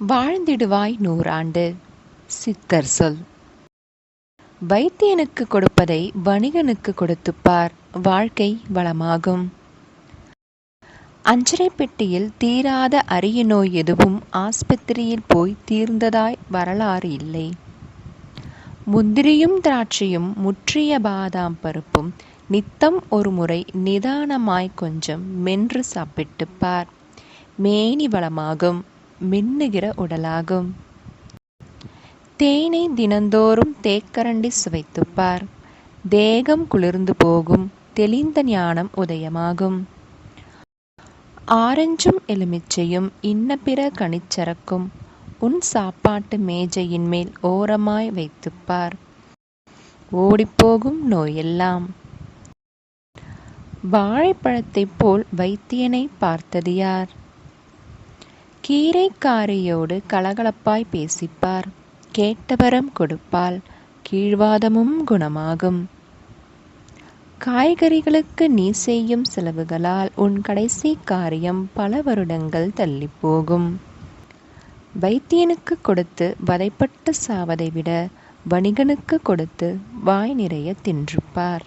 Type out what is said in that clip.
வாழ்ந்திடுவாய் நூறாண்டு. சித்தர் சொல். வைத்தியனுக்கு கொடுப்பதை வணிகனுக்கு கொடுத்துப்பார் வாழ்க்கை வளமாகும். அஞ்சரை பெட்டியில் தீராத அரிய நோய் எதுவும் ஆஸ்பத்திரியில் போய் தீர்ந்ததாய் வரலாறு இல்லை. முந்திரியும் திராட்சையும் முற்றிய பாதாம் பருப்பும் நித்தம் ஒரு முறை நிதானமாய் கொஞ்சம் மென்று சாப்பிட்டுப்பார் மேனி வளமாகும். மின்னுகிற உடலாகும். தேனை தினந்தோறும் தேக்கரண்டி சுவைத்துப்பார். தேகம் குளிர்ந்து போகும் தெளிந்த ஞானம் உதயமாகும். ஆரஞ்சும் எலுமிச்சையும் இன்ன பிற கனிச்சரக்கும் உன் சாப்பாட்டு மேஜையின் மேல் ஓரமாய் வைத்துப்பார். ஓடிப்போகும் நோயெல்லாம். வாழைப்பழத்தைப் போல் வைத்தியனை பார்த்தது யார் கீரைக்காரியோடு கலகலப்பாய் பேசிப்பார். கேட்டவரம் கொடுப்பால் கீழ்வாதமும் குணமாகும். காய்கறிகளுக்கு நீ செய்யும் செலவுகளால் உன் கடைசி காரியம் பல வருடங்கள் தள்ளிப் போகும் வைத்தியனுக்கு கொடுத்து வதைப்பட்டு சாவதை விட வணிகனுக்கு கொடுத்து வாய் நிறைய தின்றுப்பார்.